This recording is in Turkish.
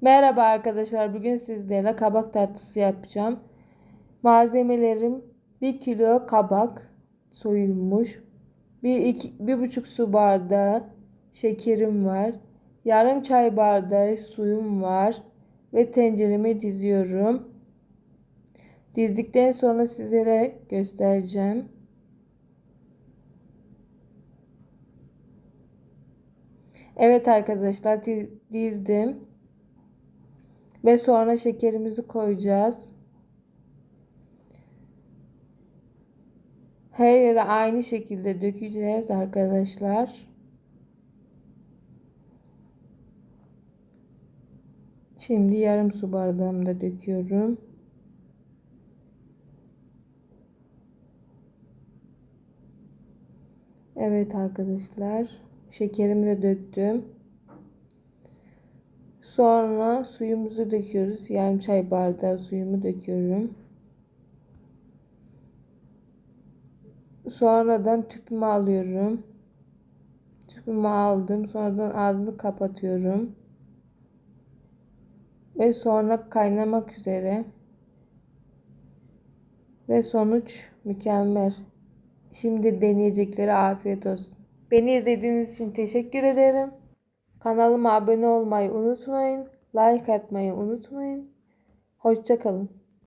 Merhaba arkadaşlar. Bugün sizlerle kabak tatlısı yapacağım. Malzemelerim 1 kilo kabak soyulmuş. 1 iki, bir buçuk su bardağı şekerim var. Yarım çay bardağı suyum var ve tenceremi diziyorum. Dizdikten sonra sizlere göstereceğim. Evet arkadaşlar dizdim. Ve sonra şekerimizi koyacağız. Her yere aynı şekilde dökeceğiz arkadaşlar. Şimdi yarım su bardağımda döküyorum. Evet arkadaşlar. Şekerimi de döktüm. Sonra suyumuzu döküyoruz. Yarım çay bardağı suyumu döküyorum. Sonradan tüpümü alıyorum. Tüpümü aldım. Sonradan ağzını kapatıyorum. Ve sonra kaynamak üzere. Ve sonuç mükemmel. Şimdi deneyecekleri afiyet olsun. Beni izlediğiniz için teşekkür ederim. Kanalıma abone olmayı unutmayın. Like atmayı unutmayın. Hoşçakalın.